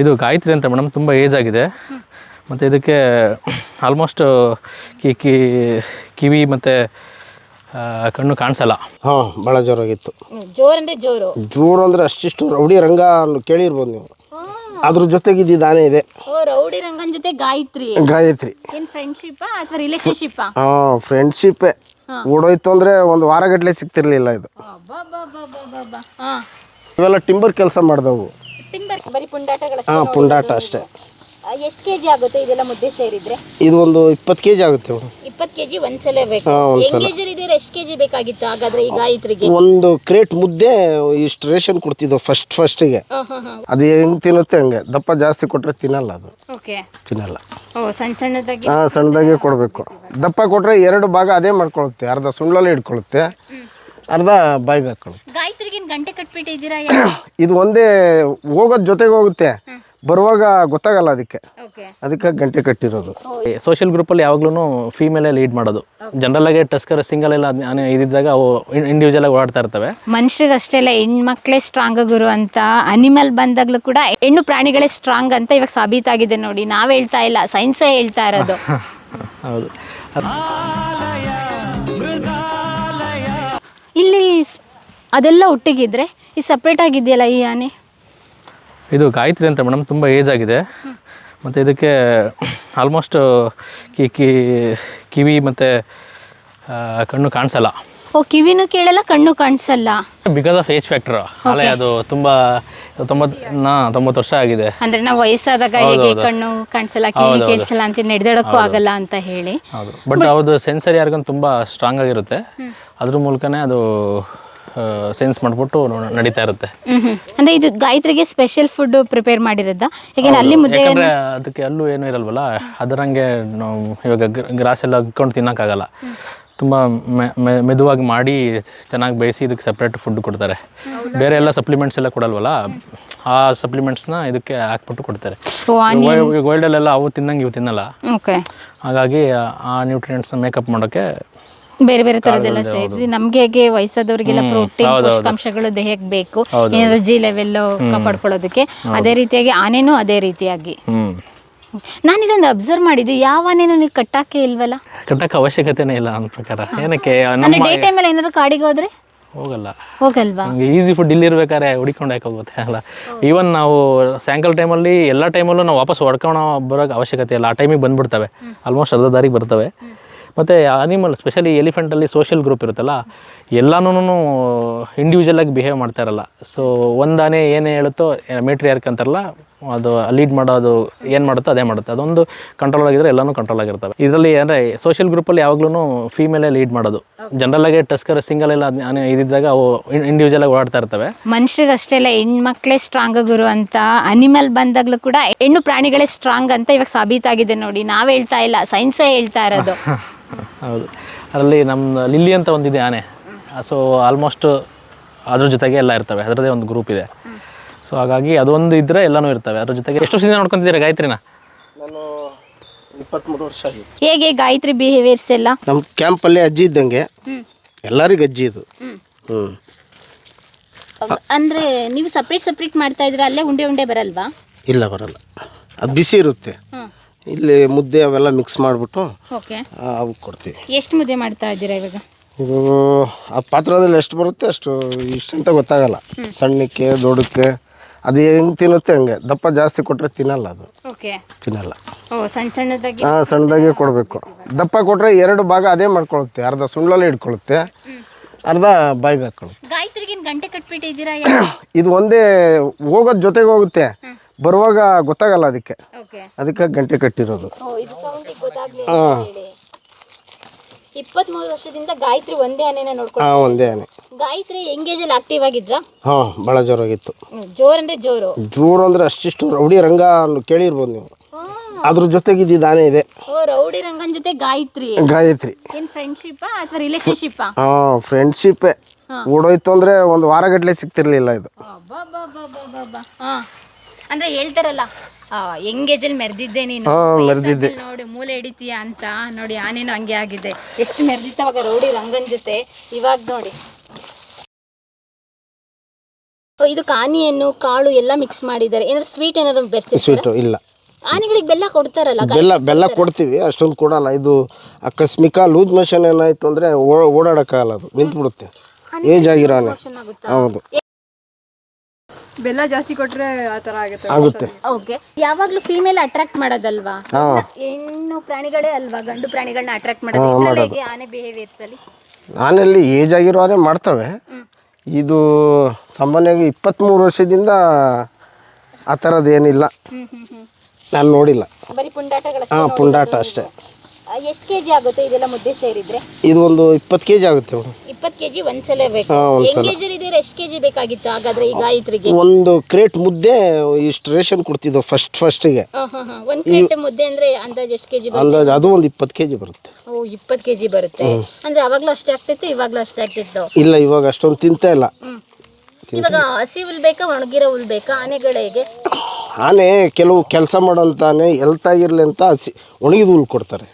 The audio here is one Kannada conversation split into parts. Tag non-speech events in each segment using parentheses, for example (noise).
ಇದು ಗಾಯತ್ರಿ ಅಂತ ಮೇಡಮ್ ತುಂಬ ಏಜ್ ಆಗಿದೆ. ಮತ್ತು ಇದಕ್ಕೆ ಆಲ್ಮೋಸ್ಟ್ ಕಿ ಕಿ ಕಿವಿ ಮತ್ತು ಕಣ್ಣು ಕಾಣಿಸಲ್ಲ. ಹಾಂ ಭಾಳ ಜೋರಾಗಿತ್ತು. ಜೋರಂದ್ರೆ ಜೋರು. ಜೋರು ಅಂದರೆ ಅಷ್ಟಿಷ್ಟು ರೌಡಿ ರಂಗ ಅನ್ನು ಕೇಳಿರ್ಬೋದು ನೀವು. ಅದ್ರ ಜೊತೆಗೆ ಇದು ದಾನೆ ಇದೆ. ಓ ರೌಡಿ ರಂಗನ್ ಜೊತೆ ಗಾಯತ್ರಿ. ಗಾಯತ್ರಿ. ಏನ್ ಫ್ರೆಂಡ್ಶಿಪ್ ಅಥವಾ ರಿಲೇಶನ್ಶಿಪ್ ಹಾಂ ಫ್ರೆಂಡ್ಶಿಪ್ಪೇ ಓಡೋಯ್ತು ಅಂದರೆ ಒಂದು ವಾರಗಟ್ಟಲೆ ಸಿಗ್ತಿರ್ಲಿಲ್ಲ ಇದು. ಇವೆಲ್ಲ ಟಿಂಬರ್ ಕೆಲಸ ಮಾಡಿದವು. ಟಿಂಬರ್ ಬರೀ ಪುಂಡಾಟಗಳ ಹಾಂ ಪುಂಡಾಟ ಅಷ್ಟೇ. ಎಷ್ಟು ಕೆಜಿ ಆಗುತ್ತೆ ಇದೆಲ್ಲ ಮುದ್ದೆ ಸೇರಿದ್ರೆ? ಇದು ಒಂದು ಇಪ್ಪತ್ತು ಕೆಜಿ ಆಗುತ್ತೆ ಮೇಡಮ್. ಇಪ್ಪತ್ತು ಕೆಜಿ ಒಂದ್ಸಲ ಬೇಕು. ಹಾ. ಎಂಗೇಜರ್ ಇದ್ರೆ ಎಷ್ಟು ಕೆಜಿ ಬೇಕಾಗಿತ್ತು ಹಾಗಾದ್ರೆ ಈ ಗಾಯತ್ರಿಗೆ? ಒಂದು ಕ್ರೇಟ್ ಮುದ್ದೆ ಇಷ್ಟು ರೇಷನ್ ಕೊಡ್ತಿದ್ದವು ಫಸ್ಟ್ ಫಸ್ಟಿಗೆ ಅದು ಹೆಂಗೆ ತಿನ್ನುತ್ತೆ ಹಂಗೆ. ದಪ್ಪ ಜಾಸ್ತಿ ಕೊಟ್ಟರೆ ತಿನ್ನಲ್ಲ ಅದು. ಓಕೆ. ತಿನ್ನಲ್ಲ. ಓ ಸಣ್ಣ ಸಣ್ಣದಾಗಿ? ಹಾಂ ಸಣ್ಣದಾಗೆ ಕೊಡಬೇಕು. ದಪ್ಪ ಕೊಟ್ಟರೆ ಎರಡು ಭಾಗ ಅದೇ ಮಾಡ್ಕೊಳುತ್ತೆ. ಅರ್ಧ ಸುಳ್ಳಲ್ಲಿ ಇಟ್ಕೊಳುತ್ತೆ. ಅರ್ಧ ಬಾಯಿಗೆ ಹಾಕೊಳ್ಳಿ ಗಾಯತ್ರಿಗಿನ್ ಗಂಟೆ ಕಟ್ಬಿಟ್ಟಿದ್ದೀರಾ (coughs) ಇದು ಒಂದೇ ಹೋಗೋದ್ ಜೊತೆಗೆ ಹೋಗುತ್ತೆ. ಬರುವಾಗ ಗೊತ್ತಾಗಲ್ಲ ಅದಕ್ಕೆ. ಓಕೆ. ಅದಕ್ಕೆ ಗಂಟೆ ಕಟ್ಟಿರೋದು. ಸೋಷಿಯಲ್ ಗ್ರೂಪಲ್ಲಿ ಯಾವಾಗ್ಲೂ ಫೀಮೇಲೇ ಲೀಡ್ ಮಾಡೋದು. ಜನರಲ್ ಆಗಿ ಟಸ್ಕರ್ ಸಿಂಗಲ್ ಎಲ್ಲ ಅದ್ನ- ಇದ್ದಿದ್ದಾಗ ಅವು ಇಂಡಿವಿಜುವಲ್ ಆಗಿ ಓಡಾಡ್ತಾ ಇರ್ತವೆ. ಮನುಷ್ಯರಷ್ಟೇ ಅಲ್ಲ ಹೆಣ್ಮಕ್ಳೇ ಸ್ಟ್ರಾಂಗ್ ಗುರು ಅಂತ ಅನಿಮಲ್ ಬಂದಾಗ್ಲೂ ಕೂಡ ಹೆಣ್ಣು ಪ್ರಾಣಿಗಳೇ ಸ್ಟ್ರಾಂಗ್ ಅಂತ ಇವಾಗ ಸಾಬೀತಾಗಿದೆ ನೋಡಿ. ನಾವ್ ಹೇಳ್ತಾ ಇಲ್ಲ ಸೈನ್ಸೇ ಹೇಳ್ತಾ ಇರೋದು. (laughs) ಹೌದು. ಇಲ್ಲಿ ಸ್- ಅದೆಲ್ಲ ಒಟ್ಟಿಗಿದ್ರೆ ಈ ಸಪ್ರೇಟ್ ಆಗಿದೆಯಲ್ಲ ಈ ಆನೆ ಇದು ಗಾಯತ್ರಿ ಅಂತ ಮೇಡಮ್, ತುಂಬ ಏಜ್ ಆಗಿದೆ. ಮತ್ತು ಇದಕ್ಕೆ ಆಲ್ಮೋಸ್ಟ್ ಕಿ ಕಿ ಕಿವಿ ಮತ್ತು ಕಣ್ಣು ಕಾಣಿಸಲ್ಲ. ಓ ಕಿವಿನೂ ಕೇಳಲ್ಲ ಕಣ್ಣು ಕಾಣಿಸಲ್ಲ? ಬಿಕಾಸ್ ಆಫ್ ಏಜ್ ಫ್ಯಾಕ್ಟರ್ ಅಲ್ಲ ಅದು ತುಂಬಾ ತೊಂಬತ್ತು ನಾ ತೊಂಬತ್ತು ವರ್ಷ ಆಗಿದೆ. ಅಂದ್ರೆ ನಾವು ವಯಸ್ಸಾದಾಗ ಹೇಗೆ ಕಣ್ಣು ಕಾಣಿಸಲ್ಲ ಕಿವಿ ಕೇಳಿಸಲ್ಲ ಅಂತ ನಡೆದಾಡಕ್ಕೂ ಆಗಲ್ಲ ಅಂತ ಹೇಳಿ. ಹೌದು. ಬಟ್ ಅವ್ರದ್ದು ಸೆನ್ಸರ್ ಆರ್ಗನ್ ತುಂಬಾ ಸ್ಟ್ರಾಂಗ್ ಆಗಿರುತ್ತೆ. ಅದ್ರ ಮೂಲಕನೇ ಅದು ಸೆನ್ಸ್ ಮಾಡ್ಬಿಟ್ಟು ನಡೀತಾ ಇರುತ್ತೆ. ಅಂದ್ರೆ ಇದು ಗಾಯತ್ರಿಗೆ ಸ್ಪೆಷಲ್ ಫುಡ್ ಪ್ರಿಪೇರ್ ಮಾಡಿರೋದ? ಯಾಕೆಂದ್ರೆ ಅಲ್ಲಿ ಮುದ್ದೆ ಅದಕ್ಕೆ ಅಲ್ಲೂ ಏನು ಇರಲ್ವಲ್ಲ ಅದರಂಗೆ ನಾವು ಇವಾಗ ಗ್ರಾಸ್ ಎಲ್ಲ ಅಗ್ಕೊಂಡು ತಿನ್ನೋಕ್ಕಾಗಲ್ಲ. ತುಂಬ ಮೆದುವಾಗಿ ಮಾಡಿ ಚೆನ್ನಾಗಿ ಬೇಯಿಸಿ ಇದಕ್ಕೆ ಸಪ್ರೇಟ್ ಫುಡ್ ಕೊಡ್ತಾರೆ. ಬೇರೆ ಎಲ್ಲ ಸಪ್ಲಿಮೆಂಟ್ಸ್ ಎಲ್ಲ ಕೊಡಲ್ವಲ್ಲ? ಆ ಸಪ್ಲಿಮೆಂಟ್ಸ್ನ ಇದಕ್ಕೆ ಹಾಕ್ಬಿಟ್ಟು ಕೊಡ್ತಾರೆ. ಗೋಲ್ಡಲ್ಲೆಲ್ಲ ಅವು ತಿನ್ನಂಗೆ ಇವು ತಿನ್ನಲ್ಲ. ಓಕೆ. ಹಾಗಾಗಿ ಆ ನ್ಯೂಟ್ರಿಯೆಂಟ್ಸ್ನ ಮೇಕಪ್ ಮಾಡೋಕ್ಕೆ ಬೇರೆ ಬೇರೆ ತರದೆಲ್ಲ ಸೇರಿಸಿ ನಮ್ಗೆ ಹೇಗೆ ವಯಸ್ಸಾದವ್ರಿಗೆಲ್ಲ ಪ್ರೋಟೀನ್ ಪೋಷಕಾಂಶಗಳು ದೇಹಕ್ಕೆ ಬೇಕು ಎನರ್ಜಿ ಲೆವೆಲ್ ಕಾಪಾಡ್ಕೊಳ್ಳೋದಕ್ಕೆ. ಅದೇ ರೀತಿಯಾಗಿ ಆನೆನೂ ಅದೇ ರೀತಿಯಾಗಿ. ಹ್ಞೂ ನಾನಿಲ್ಲೊಂದು ಅಬ್ಸರ್ವ್ ಮಾಡಿದ್ದು ಯಾವ ಆನೆನೂ ನೀವು ಕಟ್ಟಾಕೆ ಇಲ್ವಲ್ಲ? ಕಟ್ಟಕ್ಕೆ ಅವಶ್ಯಕತೆನೇ ಇಲ್ಲ ನನ್ನ ಪ್ರಕಾರ. ಏನಕ್ಕೆ ಅಂದ್ರೆ ನಮ್ಮ ಡೇ ಟೈಮಲ್ಲಿ ಏನಾದ್ರು ಕಾಡಿಗೆ ಹೋದ್ರೆ? ಹೋಗಲ್ಲ. ಹೋಗಲ್ವಾ? ನಮಗೆ ಈಸಿ ಫುಡ್ ಇಲ್ಲಿರ್ಬೇಕಾದ್ರೆ ಹುಡಿಕೊಂಡು ಹಾಕೋಗುತ್ತೆ ಹೋಗುತ್ತೆ ಅಲ್ಲ ಈವನ್ ನಾವು ಸಾಯಂಕಾಲ ಟೈಮಲ್ಲಿ ಎಲ್ಲ ಟೈಮಲ್ಲೂ ನಾವು ವಾಪಸ್ ಹೊಡ್ಕೊಂಡು ಬರೋಕ್ಕೆ ಅವಶ್ಯಕತೆ ಇಲ್ಲ. ಆ ಟೈಮಿಗೆ ಬಂದ್ಬಿಡ್ತವೆ. ಆಲ್ಮೋಸ್ಟ್ ಅರ್ಧ ದಾರಿಗೆ ಬರ್ತವೆ. ಮತ್ತು ಅನಿಮಲ್ ಸ್ಪೆಷಲಿ ಎಲಿಫೆಂಟಲ್ಲಿ ಸೋಷಿಯಲ್ ಗ್ರೂಪ್ ಇರುತ್ತಲ್ಲ ಎಲ್ಲನೂ ಇಂಡಿವಿಜುವಲ್ ಆಗಿ ಬಿಹೇವ್ ಮಾಡ್ತಾ ಇರಲ್ಲ. ಸೊ ಒಂದಾನೆ ಏನೇ ಹೇಳುತ್ತೋ ಮೇಟ್ರಿ ಯಾರ್ಕ್ ಅಂತಾರಲ್ಲ ಅದು ಲೀಡ್ ಮಾಡೋದು ಏನು ಮಾಡುತ್ತೋ ಅದೇ ಮಾಡುತ್ತೆ. ಅದೊಂದು ಕಂಟ್ರೋಲ್ ಆಗಿದ್ರೆ ಎಲ್ಲನೂ ಕಂಟ್ರೋಲ್ ಆಗಿರ್ತವೆ. ಇದರಲ್ಲಿ ಅಂದರೆ ಸೋಷಿಯಲ್ ಗ್ರೂಪಲ್ಲಿ ಯಾವಾಗ್ಲೂ ಫೀಮೇಲೇ ಲೀಡ್ ಮಾಡೋದು. ಜನರಲ್ಲಾಗಿ ಟಸ್ಕರ್ ಸಿಂಗಲ್ ಎಲ್ಲ ಇದ್ದಾಗ ಅವು ಇಂಡಿವಿಜುವಲ್ ಆಗಿ ಓಡಾಡ್ತಾ ಇರ್ತವೆ. ಮನುಷ್ಯರಷ್ಟೇ ಅಲ್ಲ ಹೆಣ್ಮಕ್ಳೇ ಸ್ಟ್ರಾಂಗ್ ಗುರು ಅಂತ ಅನಿಮಲ್ ಬಂದಾಗ್ಲೂ ಕೂಡ ಹೆಣ್ಣು ಪ್ರಾಣಿಗಳೇ ಸ್ಟ್ರಾಂಗ್ ಅಂತ ಇವಾಗ ಸಾಬೀತಾಗಿದೆ ನೋಡಿ. ನಾವು ಹೇಳ್ತಾ ಇಲ್ಲ ಸೈನ್ಸೇ ಹೇಳ್ತಾ ಇರೋದು. (laughs) ಹೌದು. ಅದರಲ್ಲಿ ನಮ್ಮ ಲಿಲ್ಲಿ ಅಂತ ಒಂದಿದೆ ಆನೆ. ಸೊ ಆಲ್ಮೋಸ್ಟ್ ಅದ್ರ ಜೊತೆಗೆ ಎಲ್ಲ ಇರ್ತವೆ. ಅದರದೇ ಒಂದು ಗ್ರೂಪ್ ಇದೆ. ಸೊ ಹಾಗಾಗಿ ಅದೊಂದು ಇದ್ದರೆ ಎಲ್ಲನೂ ಇರ್ತವೆ. ಅದ್ರ ಜೊತೆಗೆ ಎಷ್ಟು ವರ್ಷದಿಂದ ನೋಡ್ಕೊಂತಿದ್ದೀರಾ ಗಾಯತ್ರಿನ? ನಾನು ಇಪ್ಪತ್ತ್ಮೂರು ವರ್ಷ ಆಗಿದೆ. ಹೇಗೆ ಗಾಯತ್ರಿ ಬಿಹೇವಿಯರ್ಸ್ ಎಲ್ಲ? ನಮ್ಮ ಕ್ಯಾಂಪಲ್ಲಿ ಅಜ್ಜಿ ಇದ್ದಂಗೆ. ಎಲ್ಲರಿಗೂ ಅಜ್ಜಿ ಇದು. ಹ್ಞೂ ಅಂದ್ರೆ ನೀವು ಸಪ್ರೇಟ್ ಸಪ್ರೇಟ್ ಮಾಡ್ತಾ ಇದ್ರೆ ಅಲ್ಲೇ ಉಂಡೆ ಉಂಡೆ ಬರಲ್ವಾ? ಇಲ್ಲ ಬರಲ್ಲ. ಅದು ಬಿಸಿ ಇರುತ್ತೆ. ಇಲ್ಲಿ ಮುದ್ದೆ ಅವೆಲ್ಲ ಮಿಕ್ಸ್ ಮಾಡಿಬಿಟ್ಟು ಓಕೆ ಅವು ಕೊಡ್ತೀವಿ. ಎಷ್ಟು ಮುದ್ದೆ ಮಾಡ್ತಾ ಇದ್ದೀರಾ ಇವಾಗ? ಇದು ಆ ಪಾತ್ರದಲ್ಲಿ ಎಷ್ಟು ಬರುತ್ತೆ ಅಷ್ಟು ಇಷ್ಟಂತ ಗೊತ್ತಾಗಲ್ಲ. ಸಣ್ಣಕ್ಕೆ ದೊಡ್ಡಕ್ಕೆ ಅದು ಹೆಂಗೆ ತಿನ್ನುತ್ತೆ ಹಂಗೆ. ದಪ್ಪ ಜಾಸ್ತಿ ಕೊಟ್ಟರೆ ತಿನ್ನಲ್ಲ ಅದು. ಓಕೆ. ತಿನ್ನಲ್ಲ. ಓ ಸಣ್ಣ ಸಣ್ಣದಾಗಿ? ಹಾಂ ಸಣ್ಣದಾಗೆ ಕೊಡಬೇಕು. ದಪ್ಪ ಕೊಟ್ಟರೆ ಎರಡು ಭಾಗ ಅದೇ ಮಾಡ್ಕೊಳುತ್ತೆ. ಅರ್ಧ ಸುಳ್ಳಲ್ಲಿ ಇಟ್ಕೊಳುತ್ತೆ. ಅರ್ಧ ಬಾಯಿಗೆ ಹಾಕೊಳ್ಳುತ್ತೆ ಗಾಯತ್ರಿಗೆ ಗಂಟೆ ಕಟ್ಬಿಟ್ಟಿದ್ದೀರಾ (coughs) ಇದು ಒಂದೇ ಹೋಗೋದ್ ಜೊತೆಗೆ ಹೋಗುತ್ತೆ. ಬರುವಾಗ ಗೊತ್ತಾಗಲ್ಲ ಅದಕ್ಕೆ. ಓಕೆ. ಅದಕ್ಕೆ ಗಂಟೆ ಕಟ್ಟಿರೋದು. ಹಾಂ. ಇಪ್ಪತ್ಮೂರು ವರ್ಷದಿಂದ ಗಾಯತ್ರಿ ಒಂದೇ ಆನೆನ ನೋಡ್ಕೊಂಡು ಹಾಂ ಒಂದೇ ಆನೆ. ಗಾಯತ್ರಿ ಎಂಗೇಜ್ ಅಲ್ಲಿ ಆಕ್ಟಿವ್ ಆಗಿದ್ರಾ? ಹಾಂ ಭಾಳ ಜೋರಾಗಿತ್ತು. ಜೋರ್ ಅಂದ್ರೆ ಜೋರು. ಜೋರು ಅಂದ್ರೆ ಅಷ್ಟಿಷ್ಟು ರೌಡಿ ರಂಗ ಅನ್ನು ಕೇಳಿರ್ಬೋದು ನೀವು. ಅದ್ರ ಜೊತೆಗೆ ಇದ್ದಿದ್ದು ಆನೆ ಇದೆ. ಓ ರೌಡಿ ರಂಗನ್ ಜೊತೆ ಗಾಯತ್ರಿ. ಗಾಯತ್ರಿ. ಏನ್ ಫ್ರೆಂಡ್ಶಿಪ್ ಅಥವಾ ರಿಲೇಶನ್ಶಿಪ್ ಹಾಂ ಫ್ರೆಂಡ್ಶಿಪ್ಪೇ ಓಡೋಯ್ತು ಅಂದರೆ ಒಂದು ವಾರಗಟ್ಟಲೆ ಸಿಗ್ತಿರ್ಲಿಲ್ಲ ಇದು. ಅಂದ್ರೆ ಹೇಳ್ತಾರಲ್ಲ ಎಂಗೇಜ್ ಅಲ್ಲಿ ಮೆರೆದಿದ್ದೆ ನೀನು. ವಯಸ್ಸಾದ್ಮೇಲೆ ನೋಡಿ ಮೂಲೆ ಹಿಡಿತೀಯ ಅಂತ ನೋಡಿ ಆನೇನು ಹಂಗೆ ಆಗಿದೆ. ಎಷ್ಟು ಮೆರೆದಿತ್ತವಾಗ ರೌಡಿ ರಂಗನ್ ಜೊತೆ. ಇವಾಗ ನೋಡಿ. ಇದು ಕಾನಿಯನ್ನು ಕಾಳು ಎಲ್ಲ ಮಿಕ್ಸ್ ಮಾಡಿದ್ದಾರೆ. ಏನಾದ್ರು ಸ್ವೀಟ್ ಏನಾದ್ರು ಬೆರೆಸಿ ಸ್ವೀಟು ಇಲ್ಲ. ಆನೆಗಳಿಗೆ ಬೆಲ್ಲ ಕೊಡ್ತಾರಲ್ಲ ಬೆಲ್ಲ ಬೆಲ್ಲ ಕೊಡ್ತೀವಿ. ಅಷ್ಟೊಂದು ಕೊಡಲ್ಲ. ಇದು ಆಕಸ್ಮಿಕ ಲೂಸ್ ಮೋಷನ್ ಏನಾಯ್ತು ಅಂದ್ರೆ ಓಡಾಡೋಕ್ಕಾಗಲ್ಲ ಅದು. ನಿಂತ್ಬಿಡುತ್ತೆ. ಏಜ್ ಆಗಿರೋ ಆನೆ. ಹೌದು. ಬೆಲ್ಲ ಜಾಸ್ತಿ ಕೊಟ್ರೆ ಆ ತರ ಆಗುತ್ತೆ. ಆಗುತ್ತೆ. ಓಕೆ ಯಾವಾಗ್ಲೂ ಫೀಮೇಲ್ ಅಟ್ರಾಕ್ಟ್ ಮಾಡೋದಲ್ವಾ? ಹಾಂ. ಹೆಣ್ಣು ಪ್ರಾಣಿಗಳೇ ಅಲ್ವಾ? ಗಂಡು ಪ್ರಾಣಿಗಳನ್ನ ಅಟ್ರಾಕ್ಟ್ ಮಾಡೋದು. ಇದ್ರಲ್ಲಿ ಹೇಗೆ ಆನೆ ಬಿಹೇವಿಯರ್ಸ್ ಅಲ್ಲಿ? ಆನೆಯಲ್ಲಿ ಏಜ್ ಆಗಿರೋ ಆನೆ ಮಾಡ್ತವೆ. ಇದು ಸಾಮಾನ್ಯವಾಗಿ ಇಪ್ಪತ್ತ್ಮೂರು ವರ್ಷದಿಂದ ಆ ಥರದ್ದು ಏನಿಲ್ಲ. ಹ್ಮ್ ಹ್ಮ್ ಹ್ಮ್. ನಾನು ನೋಡಿಲ್ಲ. ಬರೀ ಪುಂಡಾಟಗಳ ಹಾಂ ಪುಂಡಾಟ ಅಷ್ಟೇ. ಎಷ್ಟು ಕೆಜಿ ಆಗುತ್ತೆ ಇದೆಲ್ಲ ಮುದ್ದೆ ಸೇರಿದ್ರೆ? ಇದು ಒಂದು ಇಪ್ಪತ್ತು ಕೆ ಜಿ ಆಗುತ್ತೆ ಮೇಡಮ್. ಇಪ್ಪತ್ತು ಕೆಜಿ ಒಂದ್ಸಲ ಬೇಕು. ಎಷ್ಟು ಕೆ ಎಂಗೇಜರ್ ಇದ್ರೆ ಎಷ್ಟು ಕೆಜಿ ಬೇಕಾಗಿತ್ತು ಹಾಗಾದ್ರೆ ಈ ರೈತರಿಗೆ ಒಂದು ಕ್ರೇಟ್ ಮುದ್ದೆ ಇಷ್ಟು ರೇಷನ್ ಕೊಡ್ತಿದ್ದವು ಫಸ್ಟ್ ಫಸ್ಟಿಗೆ ಒಂದು ಕ್ರೇಟ್ ಮುದ್ದೆ ಅಂದ್ರೆ ಅಂದಾಜು ಎಷ್ಟು ಕೆಜಿ ಅಂದಾಜು ಅದು ಒಂದು ಇಪ್ಪತ್ತು ಕೆ ಜಿ ಬರುತ್ತೆ. ಓ ಇಪ್ಪತ್ತು ಕೆಜಿ ಬರುತ್ತೆ. ಅಂದ್ರೆ ಅವಾಗ್ಲೂ ಅಷ್ಟೇ ಆಗ್ತಿತ್ತು ಇವಾಗ್ಲೂ ಅಷ್ಟೇ ಆಗ್ತಿತ್ತು. ಇಲ್ಲ ಇವಾಗ ಅಷ್ಟೊಂದು ತಿಂತಾ ಇಲ್ಲ. ಹ್ಮ್. ಇವಾಗ ಹಸಿ ಹುಲ್ ಬೇಕಾ ಒಣಗಿರೋ ಹುಲ್ ಬೇಕಾ ಆನೆಗಳಿಗೆ? ಆನೆ ಕೆಲವು ಕೆಲಸ ಮಾಡೋಂಥ ಆನೆ ಇರ್ಲಿ ಅಂತ ಹಸಿ ಒಣಗಿದ ಹುಲ್ ಕೊಡ್ತಾರೆ.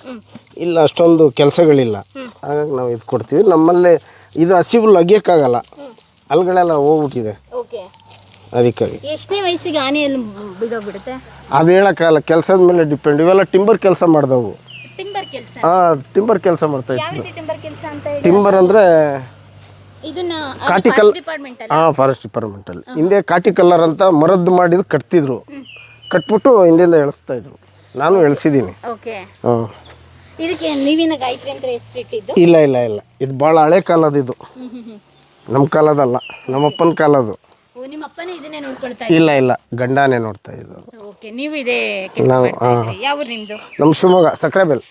ಇಲ್ಲ ಅಷ್ಟೊಂದು ಕೆಲಸಗಳಿಲ್ಲ. ಹಾಗಾಗಿ ನಾವು ಇದು ಕೊಡ್ತೀವಿ. ನಮ್ಮಲ್ಲಿ ಇದು ಹಸಿ ಹುಲ್ ಅಗಿಯೋಕ್ಕಾಗಲ್ಲ. ಅಲ್ಗಳೆಲ್ಲ ಹೋಗ್ಬಿಟ್ಟಿದೆ. ಓಕೆ. ಅದಕ್ಕಾಗಿ. ಎಷ್ಟನೇ ವಯಸ್ಸಿಗೆ ಆನೆಯಲ್ಲಿ ಬಿದ್ದೋಗ್ಬಿಡುತ್ತೆ ಅದು ಹೇಳೋಕ್ಕಾಗಲ್ಲ. ಕೆಲಸದ ಮೇಲೆ ಡಿಪೆಂಡ್. ಇವೆಲ್ಲ ಟಿಂಬರ್ ಕೆಲಸ ಮಾಡಿದವು. ಟಿಂಬರ್ ಕೆಲಸ? ಹಾಂ ಟಿಂಬರ್ ಕೆಲಸ ಮಾಡ್ತಾ ಇದ್ವಿ. ಟಿಂಬರ್ ಕೆಲಸ ಅಂತ ಟಿಂಬರ್ ಅಂದರೆ ಕಾಟಿಕಲ್ ಹಾಂ ಫಾರೆಸ್ಟ್ ಡಿಪಾರ್ಟ್ಮೆಂಟಲ್ಲಿ ಹಿಂದೆ ಕಾಟಿಕಲ್ಲರ್ ಅಂತ ಮರದ್ದು ಮಾಡಿದ್ದು ಕಟ್ತಿದ್ರು. ಕಟ್ಬಿಟ್ಟು ಹಿಂದಿಂದ ಎಳಿಸ್ತಾ ಇದ್ರು. ನಾನು ಎಳ್ಸಿದ್ದೀನಿ. ಓಕೆ. ಹಾಂ. ಇದಕ್ಕೆ ನೀವಿನ ಗಾಯತ್ರಿ ಅಂತ ಹೆಸರಿಟ್ಟಿದ್ದು ಇಲ್ಲ ಇಲ್ಲ ಇಲ್ಲ. ಇದು ಭಾಳ ಹಳೆ ಕಾಲದ ಇದು. ನಮ್ಮ ಕಾಲದಲ್ಲ. ನಮ್ಮಪ್ಪನ ಕಾಲದು ನಿಮ್ಮ ಅಪ್ಪನೇ ಇದನ್ನೇ ನೋಡ್ಕೊಳ್ತಾ ಇಲ್ಲ ಇಲ್ಲ. ಗಂಡಾನೇ ನೋಡ್ತಾ ಇದ್ದು ಓಕೆ ನೀವು ಇದೇ ಯಾವ ಊರು ನಮ್ಮ ಶಿವಮೊಗ್ಗ ಸಕ್ರೆಬೆಲ್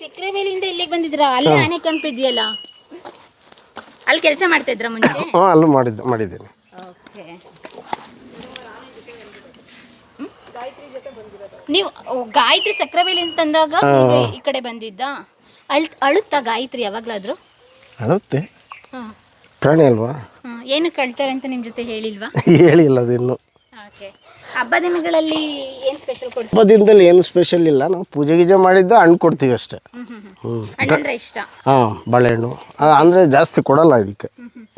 ಸಕ್ರೆಬೆಲಿಂದ ಇಲ್ಲಿಗೆ ಬಂದಿದ್ರ ಅಲ್ಲಿ ಆನೆ ಕ್ಯಾಂಪ್ ಇದೆಯಲ್ಲ ಅಲ್ಲಿ ಕೆಲಸ ಮಾಡ್ತಾ ಇದ್ರ ಮುಂಚೆ? (laughs) ಹಾ ಅಲ್ಲೂ ಮಾಡಿದ್ದೆ ಮಾಡಿದ್ದೀನಿ. ಓಕೆ. ನೀವು ಓ, ಗಾಯತ್ರಿ ಸಕ್ರವೇಲಿ ತಂದಾಗ ನೀವು ಈ ಕಡೆ ಬಂದಿದ್ದ? ಅಳ್ ಅಳುತ್ತಾ ಗಾಯತ್ರಿ ಯಾವಾಗ್ಲಾದ್ರು? ಅಳುತ್ತೆ. ಹಾ. ಪ್ರಾಣಿ ಅಲ್ವಾ? ಏನಕ್ಕೆ ಅಳ್ತಾರೆ ಅಂತ ನಿಮ್ಮ ಜೊತೆ ಹೇಳಿಲ್ವಾ? (laughs) ಹೇಳಿಲ್ಲ ಅದಿನ್ನು ಓಕೆ ಹಬ್ಬ ದಿನಗಳಲ್ಲಿ ಏನು ಸ್ಪೆಷಲ್ ಕೊಡ್ತೀವಿ ಹಬ್ಬ ದಿನದಲ್ಲಿ ಏನು ಸ್ಪೆಷಲ್ ಇಲ್ಲ. ನಾವು ಪೂಜೆ ಗೀಜೆ ಮಾಡಿದ್ದು ಹಣ್ಣು ಕೊಡ್ತೀವಿ ಅಷ್ಟೇ. ಹಣ್ಣಂದ್ರೆ ಇಷ್ಟ? ಹಾಂ ಬಾಳೆಹಣ್ಣು. ಅಂದ್ರೆ ಅಂದರೆ ಜಾಸ್ತಿ ಕೊಡಲ್ಲ ಇದಕ್ಕೆ.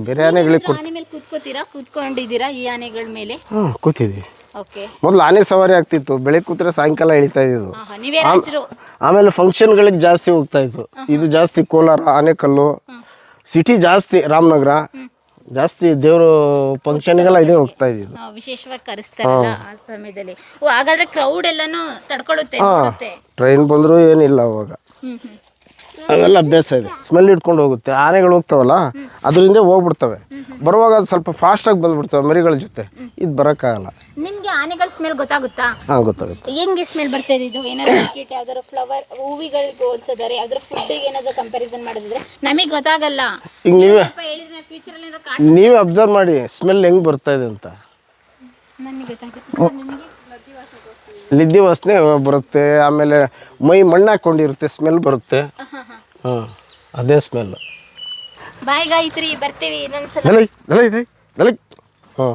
ಬೇರೆ ಆನೆಗಳಿಗೆ ಆನೆ ಮೇಲೆ ಕೂತ್ಕೋತೀರಾ? ಕೂತ್ಕೊಂಡಿದ್ದೀರಾ ಈ ಆನೆಗಳ ಮೇಲೆ? ಹಾಂ ಕೂತಿದ್ದೀವಿ. ಓಕೆ ಮೊದಲು ಆನೆ ಸವಾರಿ ಆಗ್ತಿತ್ತು. ಬೆಳೆ ಕೂತ್ರೆ ಸಾಯಂಕಾಲ ಇಳಿತಾ ಇದ್ದು ಆಹಾ ನೀವೇ ರಾಜರು ಆಮೇಲೆ ಫಂಕ್ಷನ್ಗಳಿಗೆ ಜಾಸ್ತಿ ಹೋಗ್ತಾ ಇತ್ತು. ಇದು ಜಾಸ್ತಿ ಕೋಲಾರ ಆನೆಕಲ್ಲು. ಸಿಟಿ ಜಾಸ್ತಿ ರಾಮನಗರ. ಜಾಸ್ತಿ ದೇವರು ಫಂಕ್ಷನ್ಗೆಲ್ಲ ಇದೆ ಹೋಗ್ತಾ ಇದ್ದೀವಿ. ಆ, ವಿಶೇಷವಾಗಿ ಕರೆಸ್ತಾರಲ್ಲ ಆ ಸಮಯದಲ್ಲಿ. ಓ ಹಾಗಾದ್ರೆ ಕ್ರೌಡ್ ಎಲ್ಲಾನು ತಡ್ಕೊಳುತ್ತೆ ನೋಡುತ್ತೆ? ಟ್ರೈನ್ ಬಂದರೂ ಏನಿಲ್ಲ ಅವಾಗ. ಹ್ಮ್ ಹ್ಮ್. ಅವೆಲ್ಲ ಅಭ್ಯಾಸ ಇದೆ. ಸ್ಮೆಲ್ ಇಟ್ಕೊಂಡು ಹೋಗುತ್ತೆ. ಆನೆಗಳು ಹೋಗ್ತಾವಲ್ಲ ಅದರಿಂದ ಹೋಗ್ಬಿಡ್ತವೆ. ಬರುವಾಗ ಅದು ಸ್ವಲ್ಪ ಫಾಸ್ಟಾಗಿ ಬಂದ್ಬಿಡ್ತವೆ ಮರಿಗಳ ಜೊತೆ. ಇದು ಬರೋಕ್ಕಾಗಲ್ಲ. ನಿಮ್ಗೆ ಆನೆಗಳ ಸ್ಮೆಲ್ ಗೊತ್ತಾಗುತ್ತಾ? ಹಾಂ ಗೊತ್ತಾಗುತ್ತೆ. ಹೆಂಗೆ ಸ್ಮೆಲ್ ಬರ್ತಾ ಇದೆ ಇದು? ಏನಾದ್ರು (coughs) ಕೀಟ ಯಾವ್ದಾದ್ರು ಫ್ಲವರ್ ಹೂವಿಗಳಿಗೆ ಹೋಲ್ಸಿದಾರೆ ಯಾವ್ದಾದ್ರು ಫುಡ್ಡಿಗೆ ಏನಾದ್ರು ಕಂಪ್ಯಾರಿಸನ್ ಮಾಡಿದ್ರೆ ನಮಗೆ ಗೊತ್ತಾಗಲ್ಲ. ಈಗ ನೀವೇ ಸ್ವಲ್ಪ ಹೇಳಿದ್ರೆ ಫ್ಯೂಚರ್ ಅಲ್ಲಿ ಏನಾದ್ರು ಕಾಣಿಸ್ ನೀವೇ ಅಬ್ಸರ್ವ್ ಮಾಡಿ ಸ್ಮೆಲ್ ಹೆಂಗ್ ಬರ್ತಾ ಇದೆ ಅಂತ. ನಿದ್ದೆ ವಾಸನೆ ಬರುತ್ತೆ ಆಮೇಲೆ ಮೈ ಮಣ್ಣು ಹಾಕೊಂಡಿರುತ್ತೆ ಸ್ಮೆಲ್ ಬರುತ್ತೆ. ಹ್ಞೂ ಅದೇ ಸ್ಮೆಲ್ ಬಾಯ್ ಗಾಯತ್ರಿ ಬರ್ತೀವಿ ಇನ್ನೊಂದ್ಸಲ. ದಲೈ ದಲೈ ದೈ ದಲೈ ಹಾಂ.